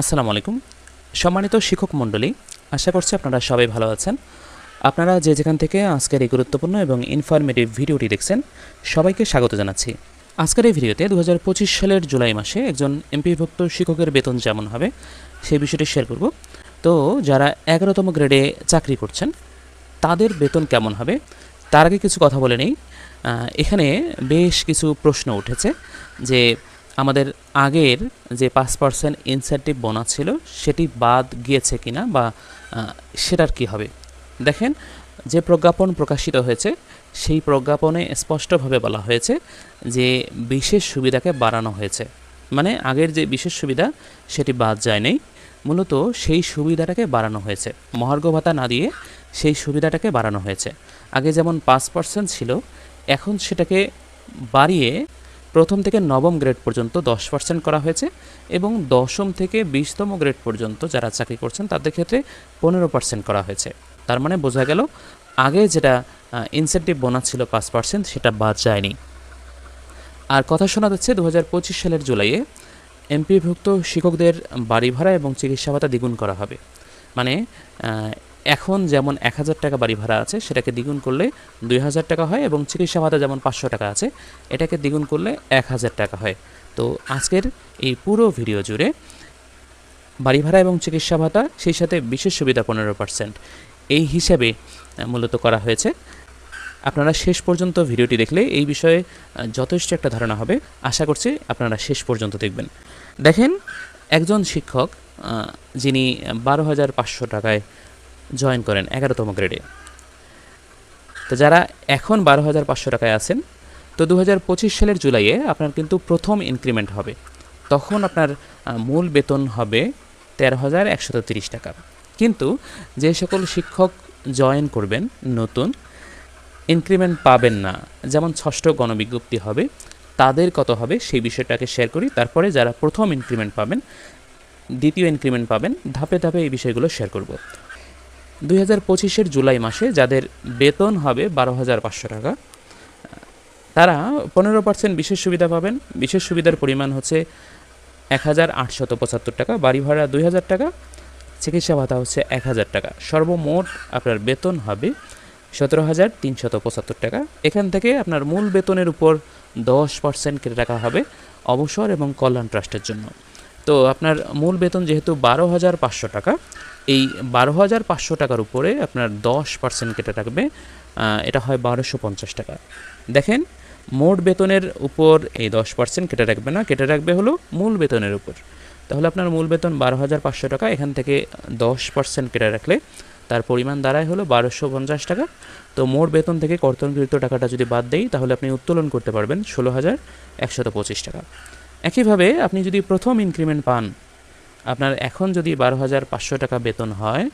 আসসালামু আলাইকুম। সম্মানিত শিক্ষক মণ্ডলী, আশা করছি আপনারা সবাই ভালো আছেন। আপনারা যে যেখান থেকে আজকের এই গুরুত্বপূর্ণ এবং ইনফরমেটিভ ভিডিওটি দেখছেন, সবাইকে স্বাগত জানাচ্ছি। আজকের এই ভিডিওতে দু হাজার পঁচিশ সালের জুলাই মাসে একজন এমপিভুক্ত শিক্ষকের বেতন যেমন হবে সেই বিষয়টি শেয়ার করব। তো যারা এগারোতম গ্রেডে চাকরি করছেন, তাদের বেতন কেমন হবে? তার আগে কিছু কথা বলে নেই। এখানে বেশ কিছু প্রশ্ন উঠেছে যে আমাদের আগের যে পাঁচ পার্সেন্ট ইনসেন্টিভ বোনাস ছিল, সেটি বাদ গিয়েছে কিনা বা সেটার কি হবে? দেখেন, যে প্রজ্ঞাপন প্রকাশিত হয়েছে, সেই প্রজ্ঞাপনে স্পষ্টভাবে বলা হয়েছে যে বিশেষ সুবিধাকে বাড়ানো হয়েছে। মানে আগের যে বিশেষ সুবিধা, সেটি বাদ যায় নাই মূলত সেই সুবিধাটাকে বাড়ানো হয়েছে। মহার্ঘ ভাতা না দিয়ে সেই সুবিধাটাকে বাড়ানো হয়েছে। আগে যেমন পাঁচ পার্সেন্ট ছিল, এখন সেটাকে বাড়িয়ে প্রথম থেকে নবম গ্রেড পর্যন্ত দশ পার্সেন্ট করা হয়েছে এবং দশম থেকে বিশতম গ্রেড পর্যন্ত যারা চাকরি করছেন তাদের ক্ষেত্রে পনেরো পার্সেন্ট করা হয়েছে। তার মানে বোঝা গেল, আগে যেটা ইনসেন্টিভ বোনাস ছিল পাঁচ পার্সেন্ট সেটা বাদ যায়নি। আর কথা শোনা যাচ্ছে দু হাজার পঁচিশ সালের জুলাইয়ে এমপিভুক্ত শিক্ষকদের বাড়ি ভাড়া এবং চিকিৎসা ভাতা দ্বিগুণ করা হবে। মানে এখন যেমন এক হাজার টাকা বাড়ি ভাড়া আছে, সেটাকে দ্বিগুণ করলে দুই হাজার টাকা হয় এবং চিকিৎসা ভাতা যেমন পাঁচশো টাকা আছে, এটাকে দ্বিগুণ করলে এক হাজার টাকা হয়। তো আজকের এই পুরো ভিডিও জুড়ে বাড়ি ভাড়া এবং চিকিৎসা ভাতা, সেই সাথে বিশেষ সুবিধা পনেরো পার্সেন্ট। এই হিসাবে মূলত করা হয়েছে। আপনারা শেষ পর্যন্ত ভিডিওটি দেখলে এই বিষয়ে যথেষ্ট একটা ধারণা হবে। আশা করছি আপনারা শেষ পর্যন্ত দেখবেন। দেখেন, একজন শিক্ষক যিনি বারো হাজার পাঁচশো টাকায় জয়েন করেন এগারোতম গ্রেডে। তো যারা এখন বারো হাজার পাঁচশো টাকায় আছেন, তো দু হাজার পঁচিশ সালের জুলাইয়ে আপনার কিন্তু প্রথম ইনক্রিমেন্ট হবে। তখন আপনার মূল বেতন হবে তেরো হাজার একশত তিরিশ টাকা। কিন্তু যে সকল শিক্ষক জয়েন করবেন নতুন ইনক্রিমেন্ট পাবেন না। যেমন ষষ্ঠ গণবিজ্ঞপ্তি হবে, তাদের কত হবে সেই বিষয়টাকে শেয়ার করি। তারপরে যারা প্রথম ইনক্রিমেন্ট পাবেন, দ্বিতীয় ইনক্রিমেন্ট পাবেন, ধাপে ধাপে এই বিষয়গুলো শেয়ার করব। দুই হাজার পঁচিশের জুলাই মাসে যাদের বেতন হবে বারো হাজার পাঁচশো টাকা, তারা পনেরো পার্সেন্ট বিশেষ সুবিধা পাবেন। বিশেষ সুবিধার পরিমাণ হচ্ছে এক হাজার আটশত পঁচাত্তর টাকা, বাড়ি ভাড়া দুই হাজার টাকা, চিকিৎসা ভাতা হচ্ছে এক হাজার টাকা। সর্বমোট আপনার বেতন হবে সতেরো হাজার তিনশত পঁচাত্তর টাকা। এখান থেকে আপনার মূল বেতনের উপর দশ পার্সেন্ট কেটে রাখা হবে অবসর এবং কল্যাণ ট্রাস্টের জন্য। তো আপনার মূল বেতন যেহেতু বারো হাজার পাঁচশো টাকা এই বারো হাজার পাঁচশো টাকার উপরে আপনার দশ পার্সেন্ট কেটে রাখবে এটা হয় বারোশো পঞ্চাশ টাকা। দেখেন, মোট বেতনের উপর এই দশ পার্সেন্ট কেটে রাখবে না, কেটে রাখবে হলো মূল বেতনের উপর। তাহলে আপনার মূল বেতন বারো হাজার পাঁচশো টাকা, এখান থেকে দশ পার্সেন্ট কেটে রাখলে তার পরিমাণ দাঁড়ায় হলো বারোশো পঞ্চাশ টাকা। তো মোট বেতন থেকে কর্তনকৃত টাকাটা যদি বাদ দেই, তাহলে আপনি উত্তোলন করতে পারবেন ষোলো হাজার একশত পঁচিশ টাকা। একইভাবে আপনি যদি প্রথম ইনক্রিমেন্ট পান আপনার এখন যদি বারো হাজার পাঁচশো টাকা বেতন হয়,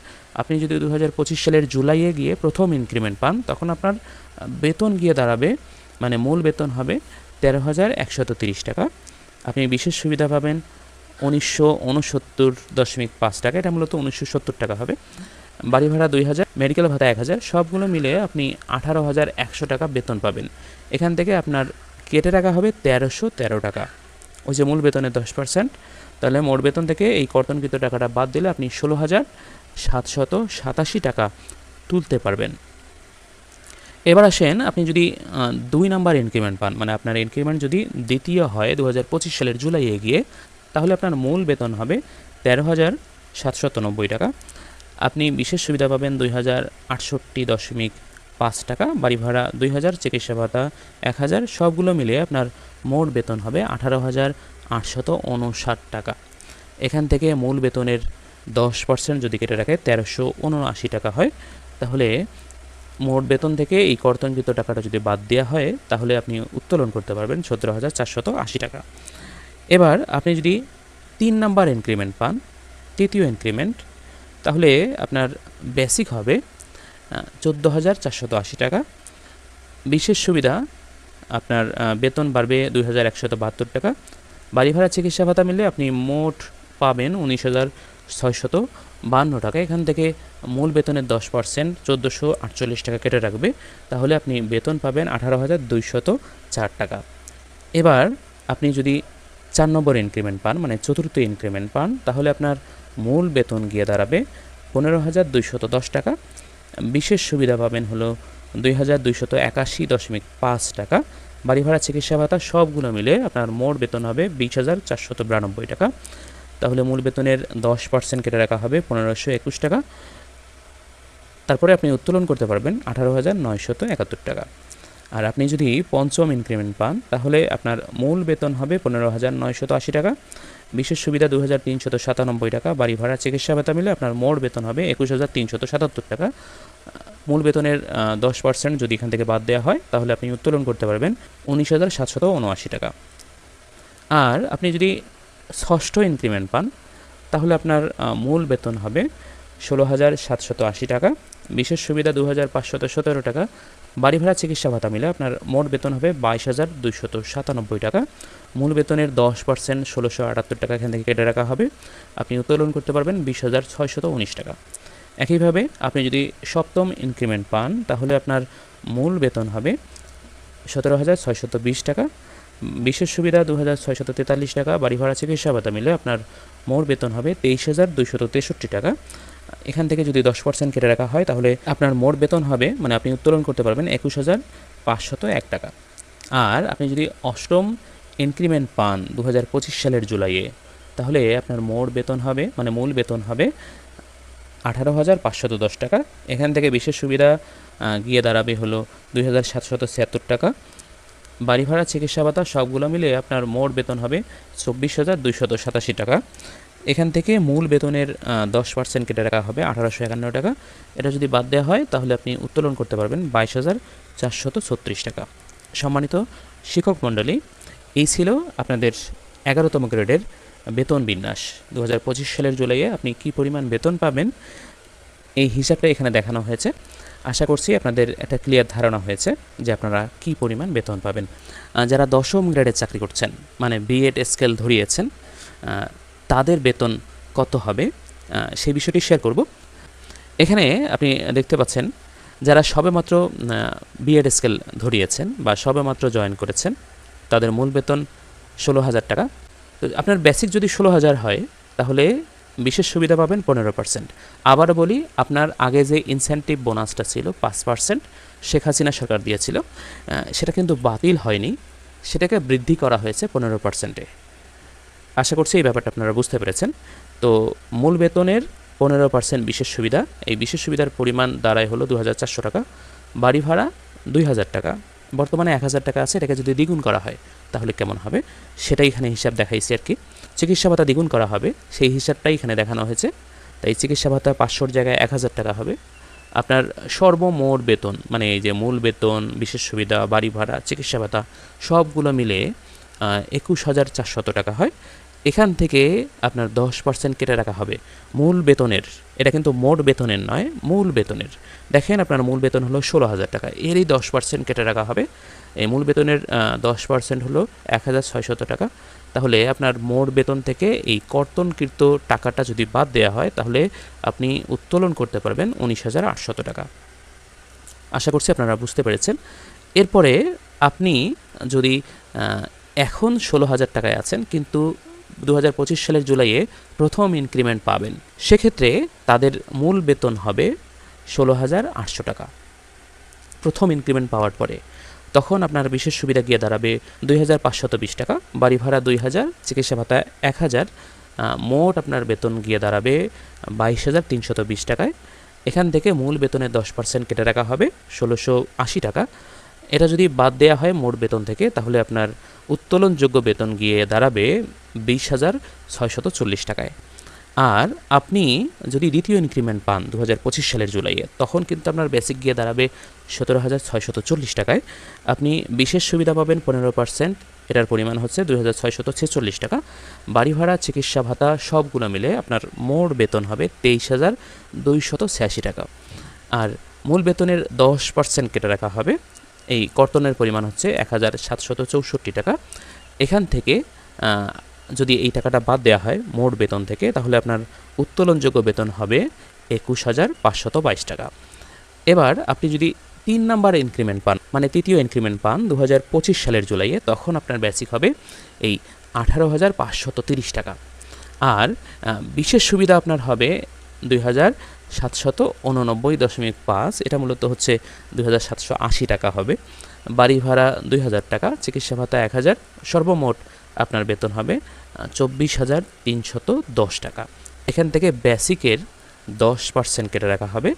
আপনি যদি দু হাজার পঁচিশ সালের জুলাইয়ে গিয়ে প্রথম ইনক্রিমেন্ট পান, তখন আপনার বেতন গিয়ে দাঁড়াবে মানে মূল বেতন হবে তেরো হাজার একশত তিরিশ টাকা। আপনি বিশেষ সুবিধা পাবেন উনিশশো উনসত্তর দশমিক পাঁচ টাকা, এটা মূলত উনিশশো সত্তর টাকা হবে। বাড়ি ভাড়া দুই হাজার, মেডিকেল ভাতা এক হাজার, সবগুলো মিলে আপনি আঠারো হাজার একশো টাকা বেতন পাবেন। এখান থেকে আপনার কেটে রাখা হবে তেরোশো তেরো টাকা। ওই যে মূল বেতনের দশ পার্সেন্ট তাহলে মোট বেতন থেকে এই কর্তনকৃত টাকাটা বাদ দিলে আপনি ষোলো হাজার সাতশত সাতাশি টাকা তুলতে পারবেন। এবার আসেন আপনি যদি দুই নাম্বার ইনক্রিমেন্ট পান মানে আপনার ইনক্রিমেন্ট যদি দ্বিতীয় হয় দু হাজার পঁচিশ সালের জুলাইয়ে গিয়ে, তাহলে আপনার মূল বেতন হবে তেরো হাজার সাতশত নব্বই টাকা। আপনি বিশেষ সুবিধা পাবেন দুই হাজার আটষট্টি দশমিক পাঁচ টাকা, বাড়ি ভাড়া দুই হাজার, চিকিৎসা ভাতা এক হাজার, সবগুলো মিলিয়ে আপনার মোট বেতন হবে আঠারো হাজার আটশত উনষাট টাকা। এখান থেকে মূল বেতনের দশ পার্সেন্ট যদি কেটে রাখে, তেরোশো উনআশি টাকা হয়। তাহলে মোট বেতন থেকে এই কর্তনকৃত টাকাটা যদি বাদ দেওয়া হয়, তাহলে আপনি উত্তোলন করতে পারবেন সতেরো হাজার চারশত আশি টাকা। এবার আপনি যদি তিন নাম্বার ইনক্রিমেন্ট পান, তৃতীয় ইনক্রিমেন্ট তাহলে আপনার বেসিক হবে চোদ্দ হাজার চারশত আশি টাকা। বিশেষ সুবিধা, আপনার বেতন বাড়বে দুই হাজার একশত বাহাত্তর টাকা। বাড়ি ভাড়া চিকিৎসা ভাতা মিলে আপনি মোট পাবেন উনিশ হাজার ছয়শত বান্ন টাকা। এখান থেকে মূল বেতনের দশ পার্সেন্ট চোদ্দোশো আটচল্লিশ টাকা কেটে রাখবে। তাহলে আপনি বেতন পাবেন আঠারো হাজার দুইশত চার টাকা। এবার আপনি যদি চার নম্বর ইনক্রিমেন্ট পান মানে চতুর্থ ইনক্রিমেন্ট পান, তাহলে আপনার মূল বেতন গিয়ে দাঁড়াবে পনেরো হাজার দুইশত দশ টাকা। বিশেষ সুবিধা পাবেন হলো দুই হাজার দুইশত একাশি দশমিক পাঁচ টাকা। বাড়ি ভাড়া, চিকিৎসা ভাতা সবগুলো মিলে আপনার মোট বেতন হবে বিশ হাজার চারশত বিরানব্বই টাকা। তাহলে মূল বেতনের দশ পার্সেন্ট কেটে রাখা হবে পনেরোশো একুশ টাকা। তারপরে আপনি উত্তোলন করতে পারবেন আঠারো হাজার নয়শত একাত্তর টাকা। আর আপনি যদি পঞ্চম ইনক্রিমেন্ট পান, তাহলে আপনার মূল বেতন হবে পনেরো হাজার নয়শত আশি টাকা। বিশেষ সুবিধা দু হাজার তিনশত সাতানব্বই টাকা। বাড়ি ভাড়া, চিকিৎসা ভাতা মিলে আপনার মোট বেতন হবে একুশ হাজার তিনশত সাতাত্তর টাকা। মূল বেতনের দশ পার্সেন্ট যদি এখান থেকে বাদ দেওয়া হয়, তাহলে আপনি উত্তোলন করতে পারবেন উনিশ হাজার সাতশত উনআশি টাকা। আর আপনি যদি ষষ্ঠ ইনক্রিমেন্ট পান, তাহলে আপনার মূল বেতন হবে ষোলো হাজার সাতশত আশি টাকা। বিশেষ সুবিধা দু হাজার পাঁচশত সতেরো টাকা। বাড়ি ভাড়া, চিকিৎসা ভাতা মিলে আপনার মোট বেতন হবে বাইশ হাজার দুইশত সাতানব্বই টাকা। মূল বেতনের দশ পার্সেন্ট ষোলোশো আটাত্তর টাকা এখান থেকে কেটে রাখা হবে। আপনি উত্তোলন করতে পারবেন বিশ হাজার ছয়শত উনিশ টাকা। একইভাবে আপনি যদি সপ্তম ইনক্রিমেন্ট পান, তাহলে আপনার মূল বেতন হবে সতেরো হাজার ছয়শত বিশ টাকা। বিশেষ সুবিধা দু হাজার ছয়শত তেতাল্লিশ টাকা বাড়ি ভাড়া চিকিৎসা ভাতা মিলে আপনার মোট বেতন হবে তেইশ হাজার দুইশত তেষট্টি টাকা। এখান থেকে যদি দশ পার্সেন্ট কেটে রাখা হয়, তাহলে আপনার মোট বেতন হবে মানে আপনি উত্তোলন করতে পারবেন একুশ হাজার পাঁচশত এক টাকা। আর আপনি যদি অষ্টম ইনক্রিমেন্ট পান দু হাজার পঁচিশ সালের জুলাইয়ে, তাহলে আপনার মোট বেতন হবে মানে মূল বেতন হবে আঠারো হাজার পাঁচশত দশ টাকা। এখান থেকে বিশেষ সুবিধা গিয়ে দাঁড়াবে হলো দুই হাজার সাতশত ছিয়াত্তর টাকা। বাড়ি ভাড়া চিকিৎসা ভাতা, সবগুলো মিলে আপনার মোট বেতন হবে চব্বিশ হাজার দুইশত সাতাশি টাকা। এখান থেকে মূল বেতনের দশ পার্সেন্ট কেটে রাখা হবে আঠারোশো একান্ন টাকা। এটা যদি বাদ দেওয়া হয়, তাহলে আপনি উত্তোলন করতে পারবেন বাইশ হাজার চারশত ছত্রিশ টাকা। সম্মানিত শিক্ষক মণ্ডলী, এই ছিল আপনাদের এগারোতম গ্রেডের বেতন বিন্যাস। দু হাজার পঁচিশ সালের জুলাইয়ে আপনি কী পরিমাণ বেতন পাবেন? এই হিসাবটা এখানে দেখানো হয়েছে। আশা করছি আপনাদের একটা ক্লিয়ার ধারণা হয়েছে যে আপনারা কী পরিমাণ বেতন পাবেন। যারা দশম গ্রেডের চাকরি করছেন মানে বিএড স্কেল ধরিয়েছেন তাদের বেতন কত হবে? সেই বিষয়টি শেয়ার করব। এখানে আপনি দেখতে পাচ্ছেন, যারা সবেমাত্র বিএড স্কেল ধরিয়েছেন বা সবেমাত্র জয়েন করেছেন, তাদের মূল বেতন ষোলো হাজার টাকা। তো আপনার বেসিক যদি ষোলো হাজার হয়, তাহলে বিশেষ সুবিধা পাবেন পনেরো পার্সেন্ট আবার বলি, আপনার আগে যে ইনসেন্টিভ বোনাসটা ছিল, পাঁচ পার্সেন্ট শেখ হাসিনা সরকার দিয়েছিল সেটা কিন্তু বাতিল হয়নি। সেটাকে বৃদ্ধি করা হয়েছে পনেরো পার্সেন্টে আশা করছি এই ব্যাপারটা আপনারা বুঝতে পেরেছেন। তো মূল বেতনের পনেরো পার্সেন্ট বিশেষ সুবিধা, এই বিশেষ সুবিধার পরিমাণ দাঁড়ায় হলো দু হাজার চারশো টাকা, বাড়ি ভাড়া দুই হাজার টাকা বর্তমানে এক হাজার টাকা আছে, এটাকে যদি দ্বিগুণ করা হয়, তাহলে কেমন হবে? সেটাই এখানে হিসাব দেখাইছি আর কি। চিকিৎসা ভাতা দ্বিগুণ করা হবে, সেই হিসাবটাই এখানে দেখানো হয়েছে। তাই চিকিৎসা ভাতা পাঁচশোর জায়গায় এক হাজার টাকা হবে। আপনার সর্বমোট বেতন মানে এই যে মূল বেতন, বিশেষ সুবিধা, বাড়ি ভাড়া, চিকিৎসা ভাতা, সবগুলো মিলে একুশ হাজার চারশত টাকা হয়। এখান থেকে আপনার দশ পার্সেন্ট কেটে রাখা হবে। মূল বেতনের, এটা কিন্তু মোট বেতনের নয়, মূল বেতনের। দেখেন আপনার মূল বেতন হলো ষোলো হাজার টাকা। এরই দশ পার্সেন্ট কেটে রাখা হবে। এই মূল বেতনের দশ পার্সেন্ট হলো এক হাজার ছয়শত টাকা। তাহলে আপনার মোট বেতন থেকে এই কর্তনকৃত টাকাটা যদি বাদ দেওয়া হয়, তাহলে আপনি উত্তোলন করতে পারবেন উনিশ হাজার আটশত টাকা। আশা করছি আপনারা বুঝতে পেরেছেন। এরপরে আপনি যদি এখন ষোলো হাজার টাকায় আছেন, কিন্তু দু হাজার পঁচিশ সালের জুলাইয়ে প্রথম ইনক্রিমেন্ট পাবেন। সেক্ষেত্রে তাদের মূল বেতন হবে ষোলো হাজার আটশো টাকা। প্রথম ইনক্রিমেন্ট পাওয়ার পরে তখন আপনার বিশেষ সুবিধা গিয়ে দাঁড়াবে দুই হাজার পাঁচশত বিশ টাকা, বাড়ি ভাড়া দুই হাজার, চিকিৎসা ভাতা এক হাজার মোট আপনার বেতন গিয়ে দাঁড়াবে বাইশ হাজার তিনশত বিশ টাকায়। এখান থেকে মূল বেতনের দশ পার্সেন্ট কেটে রাখা হবে ষোলোশো আশি টাকা। এটা যদি বাদ দেওয়া হয় মোট বেতন থেকে, তাহলে আপনার উত্তোলনযোগ্য বেতন গিয়ে দাঁড়াবে বিশ হাজার ছয়শত চল্লিশ টাকায়। আর আপনি যদি দ্বিতীয় ইনক্রিমেন্ট পান দু হাজার পঁচিশ সালের জুলাইয়ে, তখন কিন্তু আপনার বেসিক গিয়ে দাঁড়াবে সতেরো হাজার ছয়শত চল্লিশ টাকায়। আপনি বিশেষ সুবিধা পাবেন পনেরো পার্সেন্ট, এটার পরিমাণ হচ্ছে দুই হাজার ছয়শত ছেচল্লিশ টাকা। বাড়ি ভাড়া চিকিৎসা ভাতা সবগুলো মিলে আপনার মোট বেতন হবে তেইশ হাজার দুইশত ছিয়াশি টাকা। আর মূল বেতনের দশ পার্সেন্ট কেটে রাখা হবে এই কর্তনের পরিমাণ হচ্ছে এক হাজার সাতশত চৌষট্টি টাকা। এখান থেকে যদি এই টাকাটা বাদ দেওয়া হয় মোট বেতন থেকে, তাহলে আপনার উত্তোলনযোগ্য বেতন হবে একুশ হাজার পাঁচশত বাইশ টাকা। এবার আপনি যদি তিন নাম্বার ইনক্রিমেন্ট পান মানে তৃতীয় ইনক্রিমেন্ট পান দু হাজার পঁচিশ সালের জুলাইয়ে, তখন আপনার বেসিক হবে এই আঠারো হাজার পাঁচশত তিরিশ টাকা। আর বিশেষ সুবিধা আপনার হবে দুই হাজার সাতশত উননব্বই দশমিক পাঁচ। এটা মূলত হচ্ছে দুই হাজার সাতশো আশি টাকা হবে। বাড়ি ভাড়া দুই হাজার টাকা, চিকিৎসা ভাতা এক হাজার। সর্বমোট আপনার বেতন হবে চব্বিশ হাজার তিনশত দশ টাকা। এখান থেকে বেসিকের দশ পার্সেন্ট কেটে রাখা হবে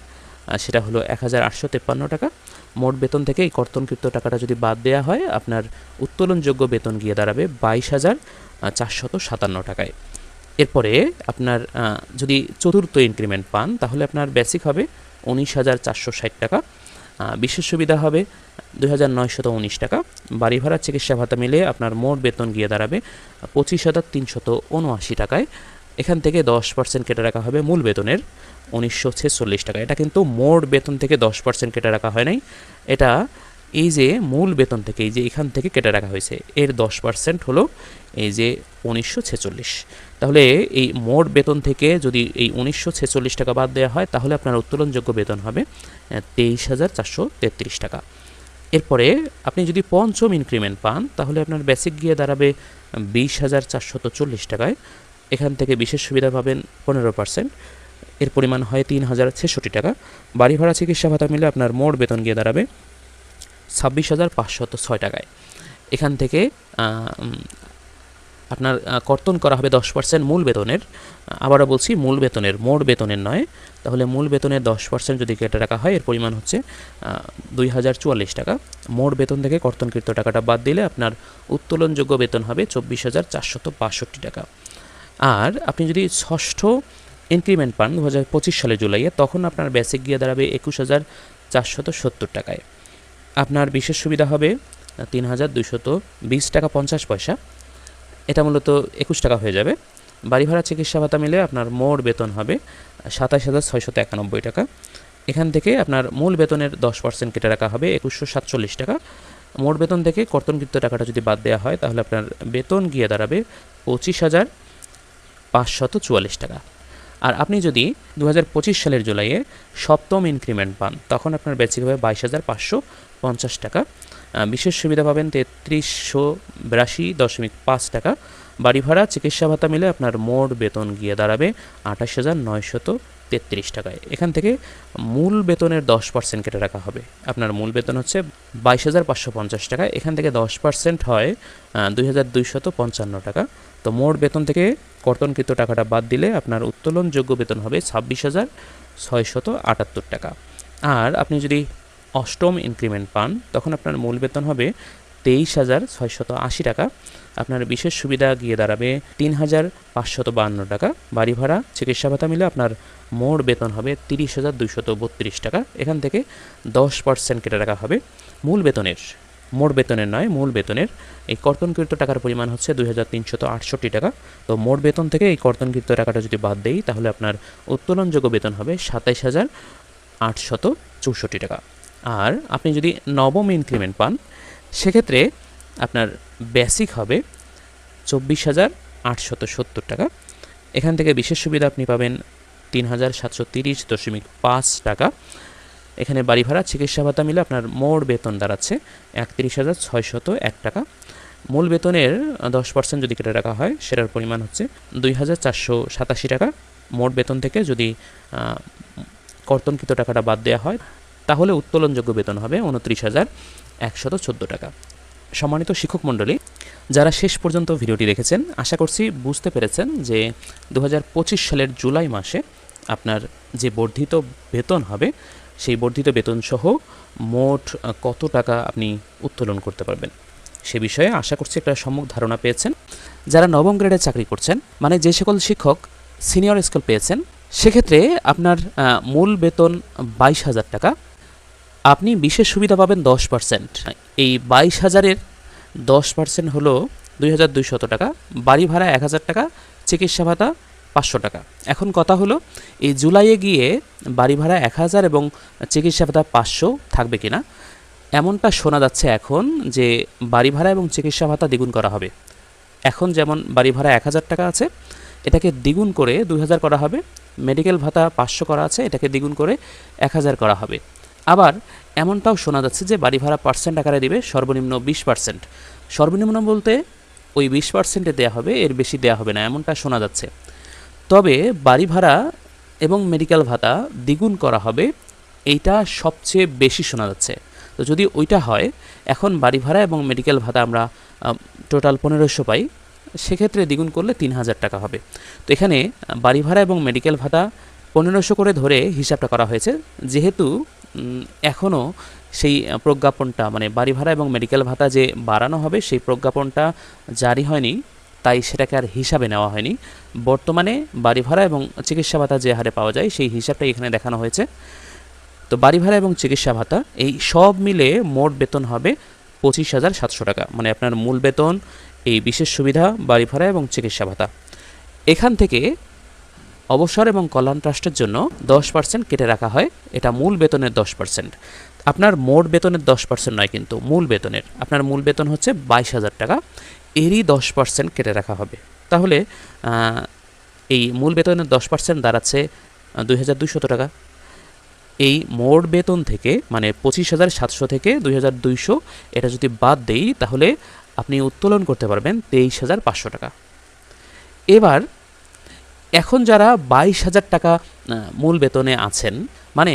সেটা হলো এক হাজার আটশো টাকা। মোট বেতন থেকে এই কর্তনকৃত টাকাটা যদি বাদ দেওয়া হয়, আপনার উত্তোলনযোগ্য বেতন গিয়ে দাঁড়াবে বাইশ হাজার চারশত সাতান্ন টাকায়। এরপরে আপনার যদি চতুর্থ ইনক্রিমেন্ট পান, তাহলে আপনার বেসিক হবে উনিশ হাজার চারশো ষাট টাকা। বিশেষ সুবিধা হবে দুই হাজার নয়শত উনিশ টাকা। বাড়ি ভাড়া, চিকিৎসা ভাতা মিলে আপনার মোট বেতন গিয়ে দাঁড়াবে পঁচিশ হাজার উনআশি টাকায়। এখান থেকে দশ পার্সেন্ট কেটে রাখা হবে মূল বেতনের উনিশশো ছেচল্লিশ টাকা। এটা কিন্তু মোট বেতন থেকে দশ পার্সেন্ট কেটে রাখা হয় নাই। এটা এই যে মূল বেতন থেকে, এই যে এখান থেকে কেটে রাখা হয়েছে, এর দশ পার্সেন্ট হলো এই যে উনিশশো ছেচল্লিশ। তাহলে এই মোট বেতন থেকে যদি এই উনিশশো ছেচল্লিশ টাকা বাদ দেওয়া হয়, তাহলে আপনার উত্তোলনযোগ্য বেতন হবে তেইশ হাজার চারশো তেত্রিশ টাকা। এরপরে আপনি যদি পঞ্চম ইনক্রিমেন্ট পান, তাহলে আপনার বেসিক গিয়ে দাঁড়াবে বিশ হাজার চারশত চল্লিশ টাকায়। এখান থেকে বিশেষ সুবিধা পাবেন পনেরো পার্সেন্ট এর পরিমাণ হয় তিন হাজার ছেষট্টি টাকা। বাড়ি ভাড়া চিকিৎসা ভাতা মিলে আপনার মোট বেতন গিয়ে দাঁড়াবে ছাব্বিশ হাজার পাঁচশত ছয় টাকায়। এখান থেকে আপনার কর্তন করা হবে দশ পার্সেন্ট মূল বেতনের। আবারও বলছি, মূল বেতনের, মোট বেতনের নয়। তাহলে মূল বেতনের দশ পার্সেন্ট যদি কেটে রাখা হয়, এর পরিমাণ হচ্ছে দুই হাজার চুয়াল্লিশ টাকা। মোট বেতন থেকে কর্তনকৃত টাকাটা বাদ দিলে আপনার উত্তোলনযোগ্য বেতন হবে চব্বিশ হাজার চারশত বাষট্টি টাকা। আর আপনি যদি ষষ্ঠ ইনক্রিমেন্ট পান দু হাজার পঁচিশ সালে জুলাইয়ে, তখন আপনার বেসিক গিয়ে দাঁড়াবে একুশ হাজার চারশত সত্তর টাকায়। আপনার বিশেষ সুবিধা হবে তিন হাজার দুশত বিশ টাকা পঞ্চাশ পয়সা। এটা মূলত একুশ টাকা হয়ে যাবে। বাড়ি ভাড়া চিকিৎসা ভাতা মিলে আপনার মোট বেতন হবে সাতাশ হাজার ছয়শত একানব্বই টাকা। এখান থেকে আপনার মূল বেতনের দশ পার্সেন্ট কেটে রাখা হবে, একুশশো সাতচল্লিশ টাকা। মোট বেতন থেকে কর্তনকৃত টাকাটা যদি বাদ দেওয়া হয়, তাহলে আপনার বেতন গিয়ে দাঁড়াবে পঁচিশ হাজার পাঁচশত চুয়াল্লিশ টাকা। আর আপনি যদি দু হাজার পঁচিশ সালের জুলাইয়ে সপ্তম ইনক্রিমেন্ট পান, তখন আপনার বেসিক হবে বাইশ হাজার পাঁচশো পঞ্চাশ টাকা। বিশেষ সুবিধা পাবেন তেত্রিশশো বিরাশি দশমিক পাঁচ টাকা। বাড়ি ভাড়া, চিকিৎসা ভাতা মিলে আপনার মোট বেতন গিয়ে দাঁড়াবে আঠাশ হাজার নয়শত তেত্রিশ টাকায়। এখান থেকে মূল বেতনের দশ পার্সেন্ট কেটে রাখা হবে। আপনার মূল বেতন হচ্ছে বাইশ হাজার পাঁচশো পঞ্চাশ টাকা। এখান থেকে দশ পার্সেন্ট হয় দুই হাজার দুইশত পঞ্চান্ন টাকা। তো মোট বেতন থেকে কর্তনকৃত টাকাটা বাদ দিলে আপনার উত্তোলনযোগ্য বেতন হবে ছাব্বিশ হাজার ছয়শত আটাত্তর টাকা। আর আপনি যদি অষ্টম ইনক্রিমেন্ট পান, তখন আপনার মূল বেতন হবে তেইশ হাজার ছয়শত আশি টাকা। আপনার বিশেষ সুবিধা গিয়ে দাঁড়াবে তিন হাজার পাঁচশত বাহান্ন টাকা। বাড়ি ভাড়া, চিকিৎসা ভাতা মিলে আপনার মোট বেতন হবে তিরিশ হাজার দুইশত বত্রিশ টাকা। এখান থেকে দশ পার্সেন্ট কেটে রাখা হবে মূল বেতনের। মোট বেতনের নয়, মূল বেতনের। এই কর্তনকৃত টাকার পরিমাণ হচ্ছে দুই হাজার তিনশত আটষট্টি টাকা। তো মোট বেতন থেকে এই কর্তনকৃত টাকাটা যদি বাদ দেই, তাহলে আপনার উত্তোলনযোগ্য বেতন হবে সাতাইশ হাজার আটশত চৌষট্টি টাকা। আর আপনি যদি নবম ইনক্রিমেন্ট পান, সেক্ষেত্রে আপনার বেসিক হবে চব্বিশ হাজার আটশত সত্তর টাকা। এখান থেকে বিশেষ সুবিধা আপনি পাবেন তিন হাজার সাতশো তিরিশ দশমিক পাঁচ টাকা। এখানে বাড়ি ভাড়া, চিকিৎসা ভাতা মিলে আপনার মোট বেতন দাঁড়াচ্ছে একত্রিশ হাজার ছয়শত এক টাকা। মূল বেতনের দশ পার্সেন্ট যদি কেটে রাখা হয়, সেটার পরিমাণ হচ্ছে দুই হাজার চারশো সাতাশি টাকা। মোট বেতন থেকে যদি কর্তনকৃত টাকাটা বাদ দেওয়া হয় তাহলে উত্তোলনযোগ্য বেতন হবে উনত্রিশ হাজার একশত চোদ্দ টাকা। সম্মানিত শিক্ষক মণ্ডলী, যারা শেষ পর্যন্ত ভিডিওটি দেখেছেন, আশা করছি বুঝতে পেরেছেন যে দু হাজার পঁচিশ সালের জুলাই মাসে আপনার যে বর্ধিত বেতন হবে, সেই বর্ধিত বেতন সহ মোট কত টাকা আপনি উত্তোলন করতে পারবেন? সে বিষয়ে আশা করছি একটা সম্মুখ ধারণা পেয়েছেন। যারা নবম গ্রেডে চাকরি করছেন মানে যে সকল শিক্ষক সিনিয়র স্কুল পেয়েছেন, সেক্ষেত্রে আপনার মূল বেতন বাইশ হাজার টাকা আপনি বিশেষ সুবিধা পাবেন দশ পার্সেন্ট। এই বাইশ হাজারের দশ পার্সেন্ট হলো দুই হাজার দুইশত টাকা, বাড়ি ভাড়া এক হাজার টাকা, চিকিৎসা ভাতা পাঁচশো টাকা। এখন কথা হলো, এই জুলাইয়ে গিয়ে বাড়ি ভাড়া এক হাজার এবং চিকিৎসা ভাতা পাঁচশো থাকবে কিনা? এমনটা শোনা যাচ্ছে এখন যে বাড়ি ভাড়া এবং চিকিৎসা ভাতা দ্বিগুণ করা হবে। এখন যেমন বাড়ি ভাড়া এক হাজার টাকা আছে, এটাকে দ্বিগুণ করে দুই হাজার করা হবে। মেডিকেল ভাতা পাঁচশো করা আছে, এটাকে দ্বিগুণ করে এক হাজার করা হবে। আবার এমনটাও শোনা যাচ্ছে যে বাড়ি ভাড়া পার্সেন্ট আকারে দিবে সর্বনিম্ন বিশ পার্সেন্ট সর্বনিম্ন বলতে ওই বিশ পার্সেন্টে দেওয়া হবে, এর বেশি দেওয়া হবে না, এমনটা শোনা যাচ্ছে। তবে বাড়ি ভাড়া এবং মেডিকেল ভাতা দ্বিগুণ করা হবে, এইটা সবচেয়ে বেশি শোনা যাচ্ছে। তো যদি ওইটা হয়, এখন বাড়ি ভাড়া এবং মেডিকেল ভাতা আমরা টোটাল পনেরোশো পাই, সেক্ষেত্রে দ্বিগুণ করলে তিন হাজার টাকা হবে। তো এখানে বাড়ি ভাড়া এবং মেডিকেল ভাতা পনেরোশো করে ধরে হিসাবটা করা হয়েছে, যেহেতু এখনও সেই প্রজ্ঞাপনটা মানে বাড়ি ভাড়া এবং মেডিকেল ভাতা যে বাড়ানো হবে, সেই প্রজ্ঞাপনটা জারি হয়নি, তাই সেটাকে আর হিসাবে নেওয়া হয়নি। বর্তমানে বাড়ি ভাড়া এবং চিকিৎসা ভাতা যে হারে পাওয়া যায়, সেই হিসাবটাই এখানে দেখানো হয়েছে। তো বাড়ি ভাড়া এবং চিকিৎসা ভাতা, এই সব মিলে মোট বেতন হবে পঁচিশ হাজার সাতশো টাকা। মানে আপনার মূল বেতন, এই বিশেষ সুবিধা, বাড়ি ভাড়া এবং চিকিৎসা ভাতা। এখান থেকে অবসর এবং কল্যাণ ট্রাস্টের জন্য দশ পার্সেন্ট কেটে রাখা হয়। এটা মূল বেতনের দশ পার্সেন্ট আপনার মোট বেতনের দশ পার্সেন্ট নয় কিন্তু মূল বেতনের। আপনার মূল বেতন হচ্ছে বাইশ হাজার টাকা। এরই দশ পার্সেন্ট কেটে রাখা হবে। তাহলে এই মূল বেতনের দশ পার্সেন্ট দাঁড়াচ্ছে দুই হাজার দুইশত টাকা। এই মোট বেতন থেকে মানে পঁচিশ হাজার সাতশো থেকে দুই হাজার দুইশো, এটা যদি বাদ দেই, তাহলে আপনি উত্তোলন করতে পারবেন তেইশ হাজার পাঁচশো টাকা। এবার এখন যারা বাইশ হাজার টাকা মূল বেতনে আছেন মানে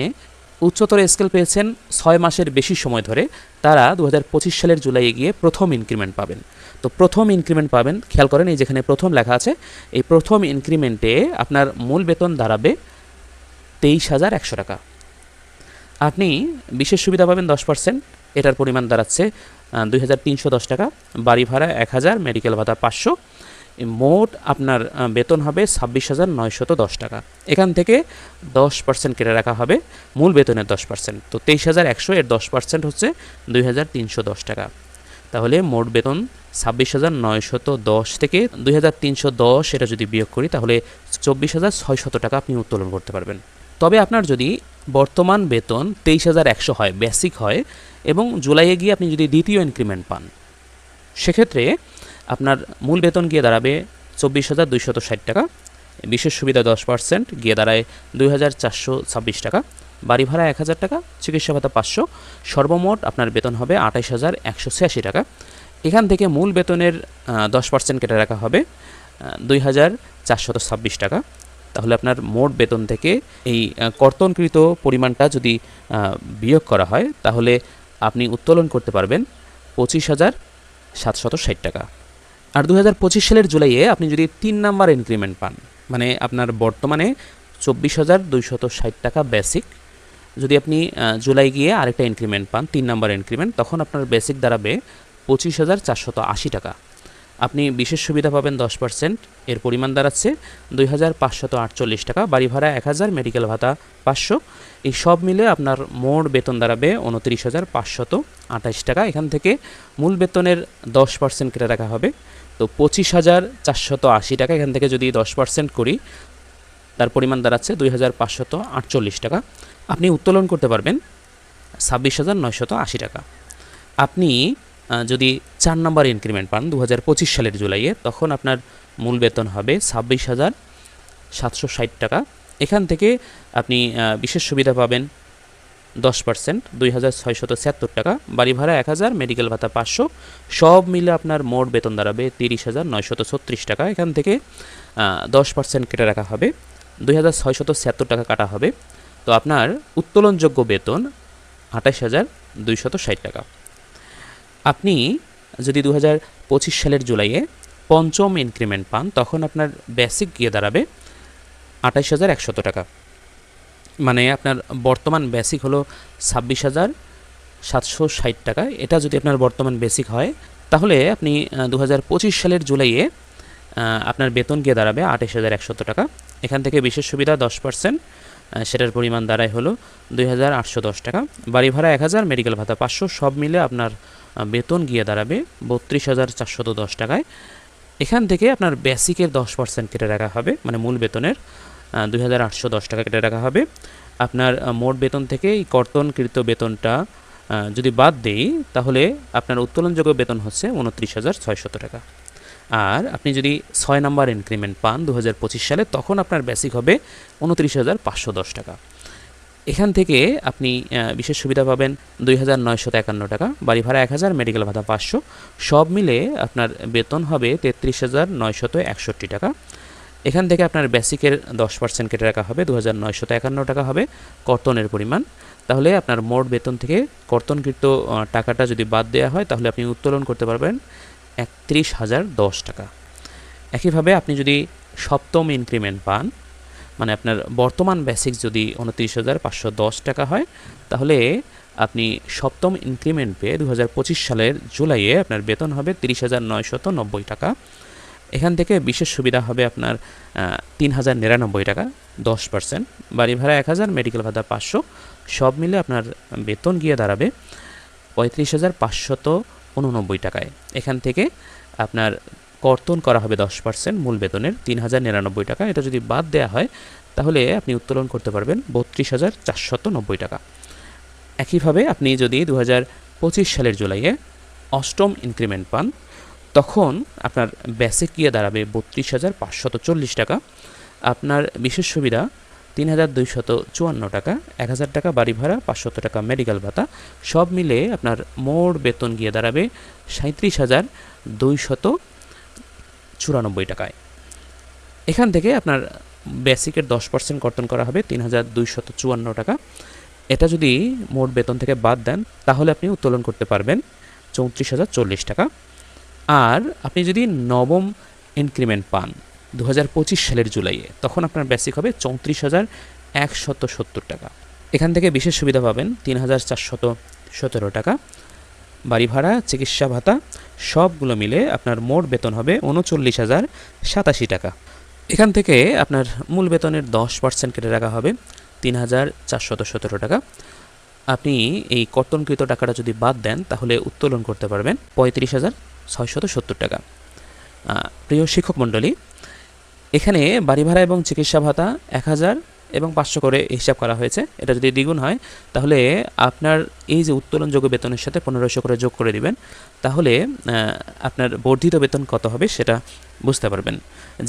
উচ্চতর স্কেল পেয়েছেন ছয় মাসের বেশি সময় ধরে, তারা দু হাজার পঁচিশ সালের জুলাইয়ে গিয়ে প্রথম ইনক্রিমেন্ট পাবেন। তো প্রথম ইনক্রিমেন্ট পাবেন, খেয়াল করেন এই যেখানে প্রথম লেখা আছে, এই প্রথম ইনক্রিমেন্টে আপনার মূল বেতন দাঁড়াবে তেইশ হাজার একশো টাকা। আপনি বিশেষ সুবিধা পাবেন দশ পার্সেন্ট, এটার পরিমাণ দাঁড়াচ্ছে দুই হাজার তিনশো দশ টাকা, বাড়ি ভাড়া এক হাজার, মেডিকেল ভাতা পাঁচশো। মোট আপনার বেতন হবে ছাব্বিশ হাজার নয়শত দশ টাকা। এখান থেকে দশ পার্সেন্ট কেটে রাখা হবে, মূল বেতনের দশ পার্সেন্ট তো তেইশ হাজার একশো, এর দশ পার্সেন্ট হচ্ছে দুই হাজার তিনশো দশ টাকা। তাহলে মোট বেতন ছাব্বিশ হাজার নয়শত দশ থেকে দুই হাজার তিনশো দশ, এটা যদি বিয়োগ করি, তাহলে চব্বিশ হাজার ছয়শত টাকা আপনি উত্তোলন করতে পারবেন। তবে আপনার যদি বর্তমান বেতন তেইশ হাজার একশো হয় বেসিক হয়, এবং জুলাইয়ে গিয়ে আপনি যদি দ্বিতীয় ইনক্রিমেন্ট পান, সেক্ষেত্রে আপনার মূল বেতন গিয়ে দাঁড়াবে চব্বিশ হাজার দুইশত ষাট টাকা। বিশেষ সুবিধা দশ পার্সেন্ট, গিয়ে দাঁড়ায় দুই হাজার চারশো ছাব্বিশ টাকা। বাড়ি ভাড়া এক হাজার টাকা, চিকিৎসা ভাতা পাঁচশো। সর্বমোট আপনার বেতন হবে আঠাইশ হাজার একশো ছিয়াশি টাকা। এখান থেকে মূল বেতনের দশ পার্সেন্ট কেটে রাখা হবে দুই হাজার চারশত ছাব্বিশ টাকা। তাহলে আপনার মোট বেতন থেকে এই কর্তনকৃত পরিমাণটা যদি বিয়োগ করা হয়, তাহলে আপনি উত্তোলন করতে পারবেন পঁচিশ হাজার সাতশত ষাট টাকা। আর দু হাজার পঁচিশ সালের জুলাইয়ে আপনি যদি তিন নাম্বার ইনক্রিমেন্ট পান মানে আপনার বর্তমানে চব্বিশ হাজার দুইশত ষাট টাকা বেসিক যদি আপনি জুলাই গিয়ে আরেকটা ইনক্রিমেন্ট পান, তিন নাম্বার ইনক্রিমেন্ট তখন আপনার বেসিক দাঁড়াবে পঁচিশ হাজার চারশত আশি টাকা। আপনি বিশেষ সুবিধা পাবেন দশ পার্সেন্ট এর পরিমাণ দাঁড়াচ্ছে দুই হাজার পাঁচশত আটচল্লিশ টাকা, বাড়ি ভাড়া এক হাজার মেডিকেল ভাতা পাঁচশো। এই সব মিলে আপনার মোট বেতন দাঁড়াবে উনত্রিশ হাজার পাঁচশত আঠাশ টাকা। এখান থেকে মূল বেতনের দশ পার্সেন্ট কেটে রাখা হবে। তো পঁচিশ হাজার চারশত আশি টাকা, এখান থেকে যদি দশ পার্সেন্ট করি, তার পরিমাণ দাঁড়াচ্ছে দুই হাজার পাঁচশত আটচল্লিশ টাকা। আপনি উত্তোলন করতে পারবেন ছাব্বিশ হাজার নয়শত আশি টাকা। আপনি যদি চার নম্বর ইনক্রিমেন্ট পান দু হাজার পঁচিশ সালের জুলাইয়ে, তখন আপনার মূল বেতন হবে ছাব্বিশ হাজার সাতশো ষাট টাকা। এখান থেকে আপনি বিশেষ সুবিধা পাবেন দশ পার্সেন্ট, দুই হাজার ছয়শত টাকা বাড়ি ভাড়া এক হাজার মেডিকেল ভাতা পাঁচশো, সব মিলে আপনার মোট বেতন দাঁড়াবে তিরিশ হাজার নয়শত ছত্রিশ টাকা। এখান থেকে দশ পার্সেন্ট কেটে রাখা হবে, দুই হাজার ছয়শত টাকা কাটা হবে। তো আপনার উত্তোলনযোগ্য বেতন আঠাশ হাজার দুইশত ষাট টাকা। আপনি যদি দু হাজার পঁচিশ সালের জুলাইয়ে পঞ্চম ইনক্রিমেন্ট পান, তখন আপনার বেসিক গিয়ে দাঁড়াবে আঠাশ হাজার একশত টাকা। মানে আপনার বর্তমান বেসিক হলো ছাব্বিশ হাজার সাতশো ষাট টাকা। এটা যদি আপনার বর্তমান বেসিক হয়, তাহলে আপনি দু হাজার পঁচিশ সালের জুলাইয়ে আপনার বেতন গিয়ে দাঁড়াবে আঠাশ হাজার একশত টাকা। এখান থেকে বিশেষ সুবিধা দশ পার্সেন্ট সেটার পরিমাণ দাঁড়ায় হলো দুই হাজার আটশো দশ টাকা। বাড়ি ভাড়া এক হাজার মেডিকেল ভাতা পাঁচশো, সব মিলে আপনার বেতন গিয়ে দাঁড়াবে বত্রিশ হাজার চারশত দশ টাকায়। এখান থেকে আপনার বেসিকের দশ পার্সেন্ট কেটে রাখা হবে মানে মূল বেতনের। দুই হাজার আটশো দশ টাকা কেটে রাখা হবে। আপনার মোট বেতন থেকে এই কর্তনকৃত বেতনটা যদি বাদ দেই, তাহলে আপনার উত্তোলনযোগ্য বেতন হচ্ছে উনত্রিশ হাজার ছয়শত টাকা। আর আপনি যদি ছয় নাম্বার ইনক্রিমেন্ট পান দু হাজার পঁচিশ সালে, তখন আপনার বেসিক হবে উনত্রিশ হাজার পাঁচশো দশ টাকা। এখান থেকে আপনি বিশেষ সুবিধা পাবেন দুই হাজার একান্ন টাকা, বাড়ি ভাড়া এক হাজার, মেডিকেল ভাতা পাঁচশো। সব মিলে আপনার বেতন হবে তেত্রিশ হাজার নয়শত একষট্টি টাকা। এখান থেকে আপনার বেসিকের দশ পার্সেন্ট কেটে রাখা হবে দু হাজার একান্ন টাকা হবে কর্তনের পরিমাণ। তাহলে আপনার মোট বেতন থেকে কর্তনকৃত টাকাটা যদি বাদ দেওয়া হয়, তাহলে আপনি উত্তোলন করতে পারবেন একত্রিশ হাজার দশ টাকা। একইভাবে আপনি যদি সপ্তম ইনক্রিমেন্ট পান মানে আপনার বর্তমান বেসিক যদি উনত্রিশ হাজার পাঁচশো দশ টাকা হয়, তাহলে আপনি সপ্তম ইনক্রিমেন্ট পেয়ে দু হাজার পঁচিশ সালের জুলাইয়ে আপনার বেতন হবে তিরিশ হাজার নয়শত নব্বই টাকা। এখান থেকে বিশেষ সুবিধা হবে আপনার তিন হাজার নিরানব্বই টাকা, দশ পার্সেন্ট বাড়ি ভাড়া এক হাজার মেডিকেল ভাতা পাঁচশো। সব মিলে আপনার বেতন গিয়ে দাঁড়াবে পঁয়ত্রিশ হাজার পাঁচশত উননব্বই টাকায়। এখান থেকে আপনার কর্তন করা হবে দশ পার্সেন্ট মূল বেতনের তিন হাজার নিরানব্বই টাকা। এটা যদি বাদ দেওয়া হয়, তাহলে আপনি উত্তোলন করতে পারবেন বত্রিশ হাজার চারশত নব্বই টাকা। একইভাবে আপনি যদি দু হাজার পঁচিশ সালের জুলাইয়ে অষ্টম ইনক্রিমেন্ট পান তখন আপনার বেসিক গিয়ে দাঁড়াবে বত্রিশ হাজার পাঁচশত চল্লিশ টাকা। আপনার বিশেষ সুবিধা, তিন হাজার দুইশত চুয়ান্ন টাকা, এক হাজার টাকা বাড়ি ভাড়া, পাঁচশত টাকা মেডিকেল ভাতা, সব মিলে আপনার মোট বেতন গিয়ে দাঁড়াবে সাঁত্রিশ হাজার দুইশত চুরানব্বই টাকায়। এখান থেকে আপনার বেসিকের দশ পার্সেন্ট কর্তন করা হবে তিন হাজার দুইশত চুয়ান্ন টাকা। এটা যদি মোট বেতন থেকে বাদ দেন, তাহলে আপনি উত্তোলন করতে পারবেন চৌত্রিশ হাজার চল্লিশ টাকা। আর আপনি যদি নবম ইনক্রিমেন্ট পান দু হাজার পঁচিশ সালের জুলাইয়ে, তখন আপনার বেসিক হবে চৌত্রিশ হাজার একশত সত্তর টাকা। এখান থেকে বিশেষ সুবিধা পাবেন তিন হাজার চারশত সতেরো টাকা। বাড়ি ভাড়া, চিকিৎসা ভাতা, সবগুলো মিলে আপনার মোট বেতন হবে উনচল্লিশ হাজার সাতাশি টাকা। এখান থেকে আপনার মূল বেতনের দশ পার্সেন্ট কেটে রাখা হবে তিন হাজার চারশত সতেরো টাকা। আপনি এই কর্তনকৃত টাকাটা যদি বাদ দেন, তাহলে উত্তোলন করতে পারবেন পঁয়ত্রিশ হাজার ছয়শত সত্তর টাকা। প্রিয় শিক্ষক মণ্ডলী, এখানে বাড়ি ভাড়া এবং চিকিৎসা ভাতা এক হাজার এবং পাঁচশো করে হিসাব করা হয়েছে। এটা যদি দ্বিগুণ হয়, তাহলে আপনার এই যে উত্তোলনযোগ্য বেতনের সাথে পনেরোশো করে যোগ করে দিবেন, তাহলে আপনার বর্ধিত বেতন কত হবে সেটা বুঝতে পারবেন।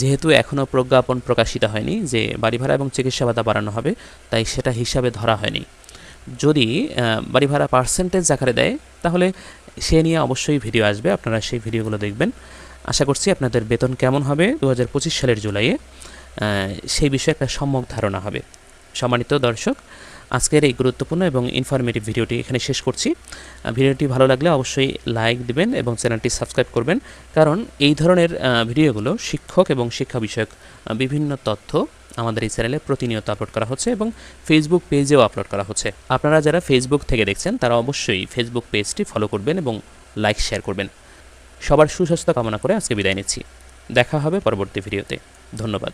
যেহেতু এখনও প্রজ্ঞাপন প্রকাশিত হয়নি যে বাড়ি ভাড়া এবং চিকিৎসা ভাতা বাড়ানো হবে, তাই সেটা হিসাবে ধরা হয়নি। যদি বাড়ি ভাড়া পার্সেন্টেজ আকারে দেয়, তাহলে সে নিয়ে অবশ্যই ভিডিও আসবে, আপনারা সেই ভিডিওগুলো দেখবেন। আশা করছি আপনাদের বেতন কেমন হবে? দু হাজার পঁচিশ সালের জুলাইয়ে সেই বিষয়ে একটা সম্যক ধারণা হবে। সম্মানিত দর্শক, আজকের এই গুরুত্বপূর্ণ এবং ইনফরমেটিভ ভিডিওটি এখানে শেষ করছি। ভিডিওটি ভালো লাগলে অবশ্যই লাইক দিবেন এবং চ্যানেলটি সাবস্ক্রাইব করবেন। কারণ এই ধরনের ভিডিওগুলো শিক্ষক এবং শিক্ষা বিষয়ক বিভিন্ন তথ্য আমাদের এই চ্যানেলে প্রতিনিয়ত আপলোড করা হচ্ছে এবং ফেসবুক পেজেও আপলোড করা হচ্ছে। আপনারা যারা ফেসবুক থেকে দেখছেন, তারা অবশ্যই ফেসবুক পেজটি ফলো করবেন এবং লাইক শেয়ার করবেন। সবার সুস্বাস্থ্য কামনা করে আজকে বিদায় নিচ্ছি। দেখা হবে পরবর্তী ভিডিওতে ধন্যবাদ।